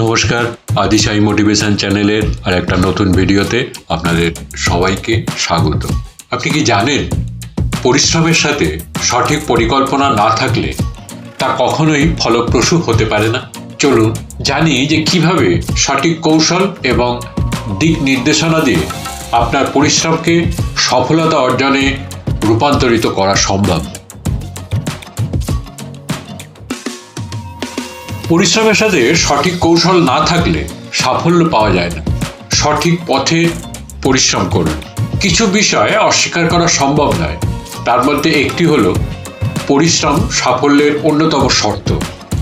নমস্কার আদিশাই মোটিভেশন চ্যানেলের আর একটা নতুন ভিডিওতে আপনাদের সবাইকে স্বাগত। আপনি কি জানেন, পরিশ্রমের সাথে সঠিক পরিকল্পনা না থাকলে তা কখনোই ফলপ্রসূ হতে পারে না? চলুন জানি যে কীভাবে সঠিক কৌশল এবং দিক নির্দেশনা দিয়ে আপনার পরিশ্রমকে সফলতা অর্জনে রূপান্তরিত করা সম্ভব। পরিশ্রমের সাথে সঠিক কৌশল না থাকলে সাফল্য পাওয়া যায় না। সঠিক পথে পরিশ্রম করুন। কিছু বিষয় অস্বীকার করা সম্ভব নয়। তার মধ্যে একটি হল, পরিশ্রম সাফল্যের অন্যতম শর্ত।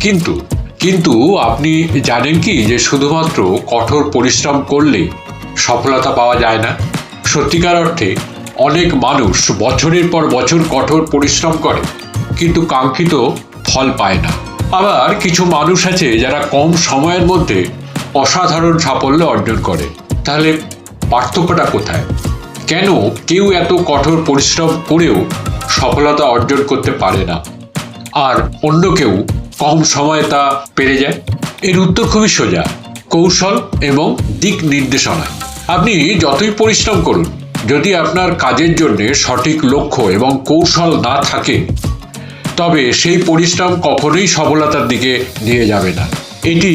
কিন্তু কিন্তু আপনি জানেন কি যে শুধুমাত্র কঠোর পরিশ্রম করলে সফলতা পাওয়া যায় না? সত্যিকার অর্থে, অনেক মানুষ বছরের পর বছর কঠোর পরিশ্রম করে, কিন্তু কাঙ্ক্ষিত ফল পায় না। আবার কিছু মানুষ আছে যারা কম সময়ের মধ্যে অসাধারণ সাফল্য অর্জন করে। তাহলে পার্থক্যটা কোথায়? কেন কেউ এত কঠোর পরিশ্রম করেও সফলতা অর্জন করতে পারে না? আর অন্য কেউ কম সময়ে তা পেরে যায়? এর উত্তর খুবই সোজা, কৌশল এবং দিক নির্দেশনা। আপনি যতই পরিশ্রম করুন, যদি আপনার কাজের জন্য সঠিক লক্ষ্য এবং কৌশল না থাকে তবে সেই পরিশ্রম কখনোই সফলতার দিকে নিয়ে যাবে না। এটি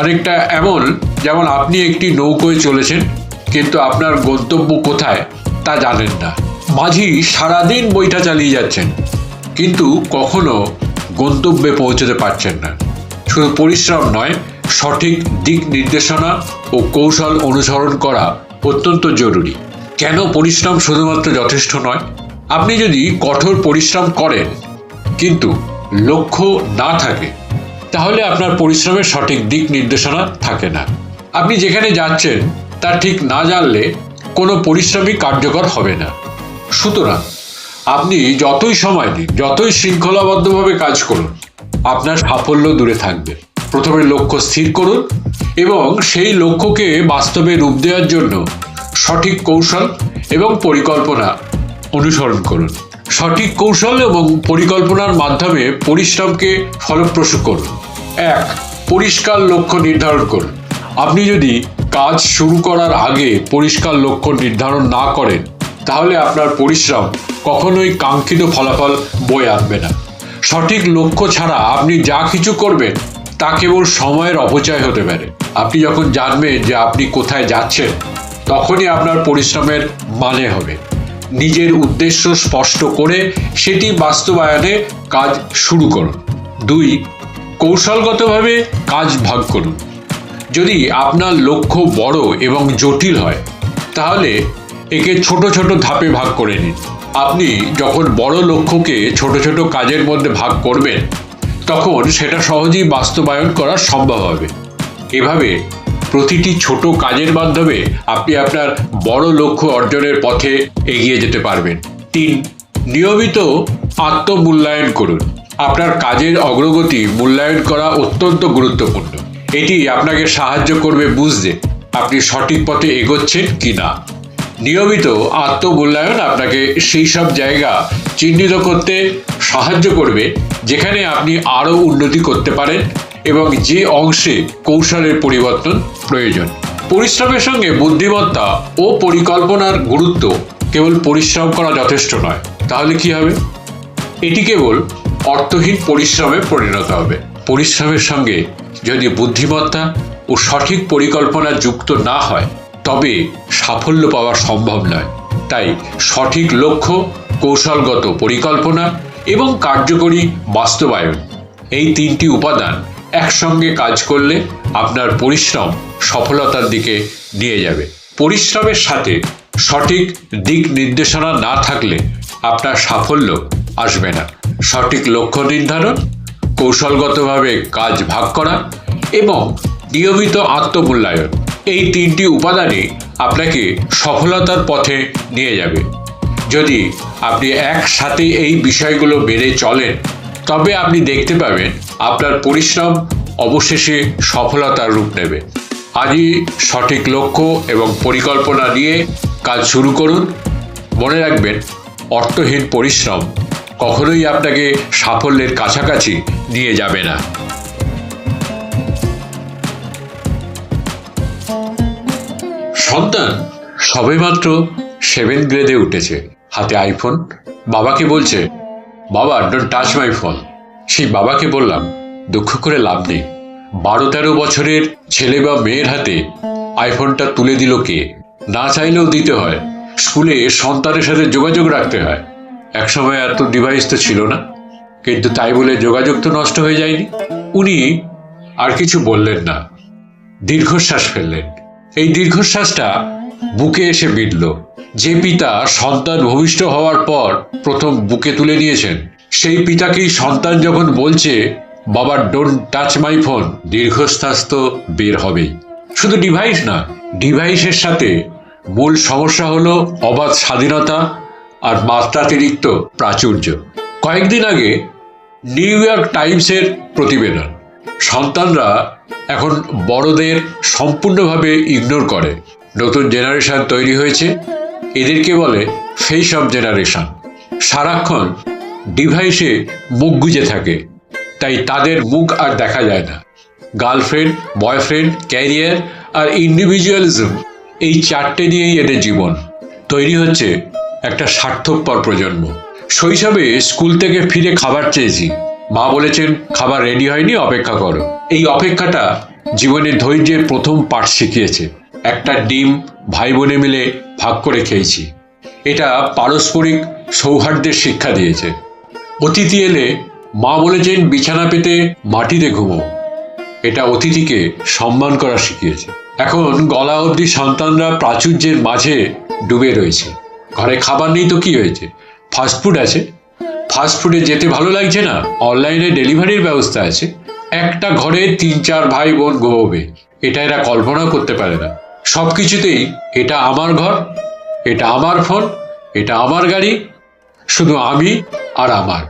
অনেকটা এমন যেমন আপনি একটি নৌকোয় চলেছেন, কিন্তু আপনার গন্তব্য কোথায় তা জানেন না। মাঝি সারাদিন বইটা চালিয়ে যাচ্ছেন, কিন্তু কখনো গন্তব্যে পৌঁছতে পারছেন না। শুধু পরিশ্রম নয়, সঠিক দিক নির্দেশনা ও কৌশল অনুসরণ করা অত্যন্ত জরুরি। কেন পরিশ্রম শুধুমাত্র যথেষ্ট নয়? আপনি যদি কঠোর পরিশ্রম করেন কিন্তু লক্ষ্য না থাকে, তাহলে আপনার পরিশ্রমের সঠিক দিক নির্দেশনা থাকে না। আপনি যেখানে যাচ্ছেন, তা ঠিক না জানলে কোনো পরিশ্রমই কার্যকর হবে না। সুতরাং আপনি যতই সময় দিন, যতই শৃঙ্খলাবদ্ধভাবে কাজ করুন, আপনার সাফল্য দূরে থাকবে। প্রথমে লক্ষ্য স্থির করুন এবং সেই লক্ষ্যকে বাস্তবে রূপ দেওয়ার জন্য সঠিক কৌশল এবং পরিকল্পনা অনুসরণ করুন। সঠিক কৌশল এবং পরিকল্পনার মাধ্যমে পরিশ্রমকে ফলপ্রসূ করুন। এক, পরিষ্কার লক্ষ্য নির্ধারণ করুন। আপনি যদি কাজ শুরু করার আগে পরিষ্কার লক্ষ্য নির্ধারণ না করেন, তাহলে আপনার পরিশ্রম কখনোই কাঙ্ক্ষিত ফলাফল বয়ে আনবে না। সঠিক লক্ষ্য ছাড়া আপনি যা কিছু করবেন, তা কেবল সময়ের অপচয় হতে পারে। আপনি যখন জানবেন যে আপনি কোথায় যাচ্ছেন, তখনই আপনার পরিশ্রমের মানে হবে। নিজের উদ্দেশ্য স্পষ্ট করে সেটি বাস্তবায়নে কাজ শুরু করুন। দুই, কৌশলগতভাবে কাজ ভাগ করুন। যদি আপনার লক্ষ্য বড় এবং জটিল হয়, তাহলে একে ছোট ছোট ধাপে ভাগ করে নিন। আপনি যখন বড় লক্ষ্যকে ছোট ছোট কাজের মধ্যে ভাগ করবেন, তখন সেটা সহজেই বাস্তবায়ন করা সম্ভব হবে। এভাবে প্রতিটি ছোট কাজের মাধ্যমে আপনি আপনার বড় লক্ষ্য অর্জনের পথে এগিয়ে যেতে পারবেন। তিন, নিয়মিত আত্মমূল্যায়ন করুন। আপনার কাজের অগ্রগতি মূল্যায়ন করা অত্যন্ত গুরুত্বপূর্ণ। এটি আপনাকে সাহায্য করবে বুঝতে আপনি সঠিক পথে এগোচ্ছেন কি না। নিয়মিত আত্মমূল্যায়ন আপনাকে সেই সব জায়গা চিহ্নিত করতে সাহায্য করবে, যেখানে আপনি আরও উন্নতি করতে পারেন। এবং যে অংশে কৌশলের পরিবর্তন প্রয়োজন। পরিশ্রমের সঙ্গে বুদ্ধিমত্তা ও পরিকল্পনার গুরুত্ব কেবল পরিশ্রম করা যথেষ্ট নয়। তাহলে কি হবে? এটি কেবল অর্থহীন পরিশ্রমে পরিণত হবে। পরিশ্রমের সঙ্গে যদি বুদ্ধিমত্তা ও সঠিক পরিকল্পনা যুক্ত না হয়, তবে সাফল্য পাওয়া সম্ভব নয়। তাই সঠিক লক্ষ্য, কৌশলগত পরিকল্পনা এবং কার্যকরী বাস্তবায়ন এই তিনটি উপাদান একসঙ্গে কাজ করলে আপনার পরিশ্রম সফলতার দিকে নিয়ে যাবে। পরিশ্রমের সাথে সঠিক দিক নির্দেশনা না থাকলে আপনার সাফল্য আসবে না। সঠিক লক্ষ্য নির্ধারণ, কৌশলগতভাবে কাজ ভাগ করা এবং নিয়মিত আত্মমূল্যায়ন এই তিনটি উপাদানই আপনাকে সফলতার পথে নিয়ে যাবে। যদি আপনি একসাথে এই বিষয়গুলো বেড়ে চলেন তবে আপনি দেখতে পাবেন আপনার পরিশ্রম অবশেষে সফলতার রূপ নেবে। আজই সঠিক লক্ষ্য এবং পরিকল্পনা নিয়ে কাজ শুরু করুন। মনে রাখবেন, অর্থহীন পরিশ্রম কখনোই আপনাকে সাফল্যের কাছাকাছি নিয়ে যাবে না। সন্তান সবেমাত্র সেভেন গ্রেডে উঠেছে। হাতে আইফোন বাবাকে বলছে বাবা ডোন্ট টাচ মাই ফোন সেই বাবাকে বললাম, দুঃখ করে লাভ নেই। বারো তেরো বছরের ছেলে বা মেয়ের হাতে আইফোনটা তুলে দিল কে? না চাইলেও দিতে হয়। স্কুলে সন্তানের সাথে যোগাযোগ রাখতে হয়। একসময় এত ডিভাইস তো ছিল না। কিন্তু তাই বলে যোগাযোগ তো নষ্ট হয়ে যায়নি। উনি আর কিছু বললেন না। দীর্ঘশ্বাস ফেললেন। এই দীর্ঘশ্বাসটা বুকে এসে বিঁধল। যে পিতা সন্তান ভূমিষ্ঠ হওয়ার পর প্রথম বুকে তুলে নিয়েছেন, সেই পিতাকেই সন্তান যখন বলছে, বাবা ডোন্ট টাচ মাই ফোন দীর্ঘশ্বাস তো বের হবেই শুধু ডিভাইস না ডিভাইসের সাথে মূল সমস্যা হলো অবাধ স্বাধীনতা আর মাত্রাতিরিক্ত প্রাচুর্য। কয়েকদিন আগে নিউ ইয়র্ক টাইমসের প্রতিবেদন, সন্তানরা এখন বড়দের সম্পূর্ণভাবে ইগনোর করে। নতুন জেনারেশন তৈরি হয়েছে এদেরকে বলে ফেস অফ জেনারেশন সারাক্ষণ ডিভাইসে মুখ গুজে থাকে। তাই তাদের মুখ আর দেখা যায় না। গার্লফ্রেন্ড বয়ফ্রেন্ড ক্যারিয়ার আর ইন্ডিভিজুয়ালিজম এই চারটে নিয়েই এদের জীবন। তৈরি হচ্ছে একটা স্বার্থপর প্রজন্ম। শৈশবে স্কুল থেকে ফিরে খাবার চেয়েছি। মা বলেছেন, খাবার রেডি হয়নি, অপেক্ষা করো। এই অপেক্ষাটা জীবনের ধৈর্যের প্রথম পাঠ শিখিয়েছে। একটা ডিম ভাই বোনে মিলে ভাগ করে খেয়েছি। এটা পারস্পরিক সৌহার্দ্যের শিক্ষা দিয়েছে। অতিথি এলে মা বলেছেন বিছানা পেতে মাটিতে ঘুমো এটা অতিথিকে সম্মান করা শিখিয়েছে। এখন গলা অবধি সন্তানরা প্রাচুর্যের মাঝে ডুবে রয়েছে। ঘরে খাবার নেই তো কি হয়েছে? ফাস্টফুড আছে? ফাস্টফুডে যেতে ভালো লাগছে না? অনলাইনে ডেলিভারির ব্যবস্থা আছে। একটা ঘরে তিন চার ভাই বোন ঘুমোবে। এটা এরা কল্পনাও করতে পারে না। সব কিছুতেই এটা আমার ঘর, এটা আমার ফোন, এটা আমার গাড়ি, শুধু আমি আর আমার।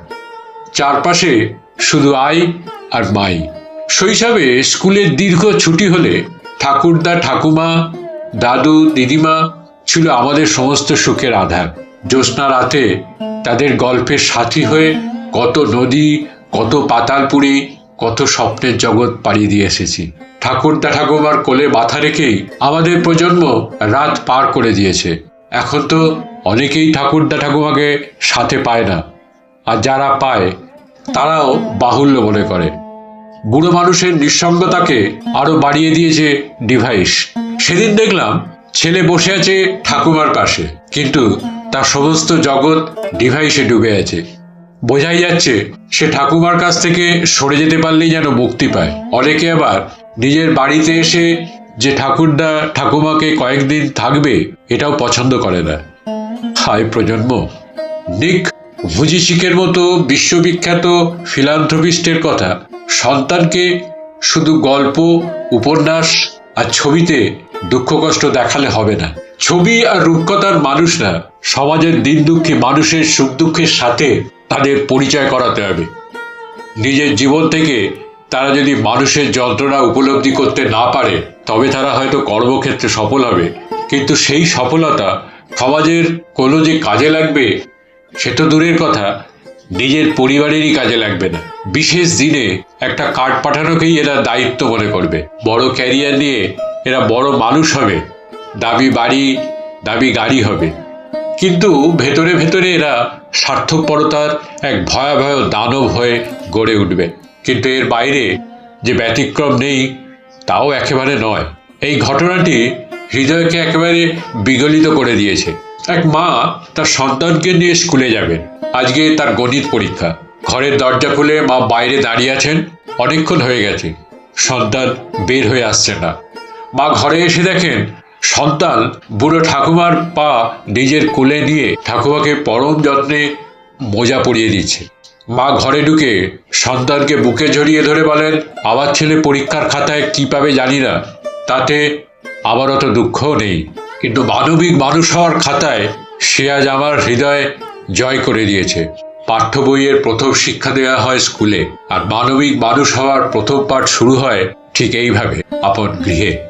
চারপাশে শুধু আই আর মাই। শৈশবে স্কুলের দীর্ঘ ছুটি হলে ঠাকুরদা, ঠাকুমা, দাদু, দিদিমা ছিল আমাদের সমস্ত সুখের আধার। জ্যোৎস্না রাতে তাদের গল্পের সাথী হয়ে কত নদী, কত পাতালপুরি কত স্বপ্নের জগৎ পাড়িয়ে দিয়ে এসেছি। ঠাকুরদা ঠাকুমার কোলে মাথা রেখেই আমাদের প্রজন্ম রাত পার করে দিয়েছে। এখন তো অনেকেই ঠাকুরদা ঠাকুমাকে সাথে পায় না। আর যারা পায়, তারাও বাহুল্য মনে করে। বুড়ো মানুষের নিঃসঙ্গতাকে আরও বাড়িয়ে দিয়েছে ডিভাইস। সেদিন দেখলাম ছেলে বসে আছে ঠাকুমার পাশে, কিন্তু তার সমস্ত জগৎ ডিভাইসে ডুবে আছে। বোঝাই যাচ্ছে, সে ঠাকুমার কাছ থেকে সরে যেতে পারলেই যেন মুক্তি পায়। অনেকে আবার নিজের বাড়িতে এসে যে ঠাকুরদা, ঠাকুমাকে কয়েকদিন থাকবে, এটাও পছন্দ করে না। হায় প্রজন্ম! নিক ভুজিচিকের মতো বিশ্ববিখ্যাত ফিলান্থ্রপিস্টের কথা, সন্তানকে শুধু গল্প, উপন্যাস আর ছবিতে দুঃখ কষ্ট দেখালে হবে না। ছবি আর রূপকথার মানুষরা সমাজের দিন দুঃখী মানুষের সুখ দুঃখের সাথে তাদের পরিচয় করাতে হবে। নিজের জীবন থেকে তারা যদি মানুষের যন্ত্রণা উপলব্ধি করতে না পারে, তবে তারা হয়তো কর্মক্ষেত্রে সফল হবে। কিন্তু সেই সফলতা সমাজের কোনো যে কাজে লাগবে, সে তো দূরের কথা। নিজের পরিবারেরই কাজে লাগবে না। বিশেষ দিনে একটা কার্ড পাঠানোকেই এরা দায়িত্ব মনে করবে। বড় ক্যারিয়ার নিয়ে এরা বড় মানুষ হবে। দাবি বাড়ি দাবি গাড়ি হবে। কিন্তু ভেতরে ভেতরে এরা স্বার্থপরতার এক ভয়াবহ দানব হয়ে গড়ে উঠবে। কিন্তু এর বাইরে যে ব্যতিক্রম নেই, তাও একেবারে নয়। এই ঘটনাটি হৃদয়কে একেবারে বিগলিত করে দিয়েছে। এক মা তার সন্তানকে নিয়ে স্কুলে যাবেন। আজকে তার গণিত পরীক্ষা। ঘরের দরজা খুলে মা বাইরে দাঁড়িয়ে আছেন। অনেকক্ষণ হয়ে গেছে। সন্তান বের হয়ে আসছে না। মা ঘরে এসে দেখেন সন্তান বুড়ো ঠাকুমার পা নিজের কোলে নিয়ে ঠাকুমাকে পরম যত্নে মোজা পরিয়ে দিচ্ছে মা ঘরে ঢুকে সন্তানকে বুকে জড়িয়ে ধরে বলেন, আমার ছেলে পরীক্ষার খাতায় কি পাবে জানি না, তাতে আমার অত দুঃখও নেই। কিন্তু মানবিক মানুষ হওয়ার খাতায় সে আজ আমার হৃদয় জয় করে দিয়েছে। পাঠ্য বইয়ের প্রথম শিক্ষা দেওয়া হয় স্কুলে, আর মানবিক মানুষ হওয়ার প্রথম পাঠ শুরু হয় ঠিক এইভাবে। আপন গৃহে।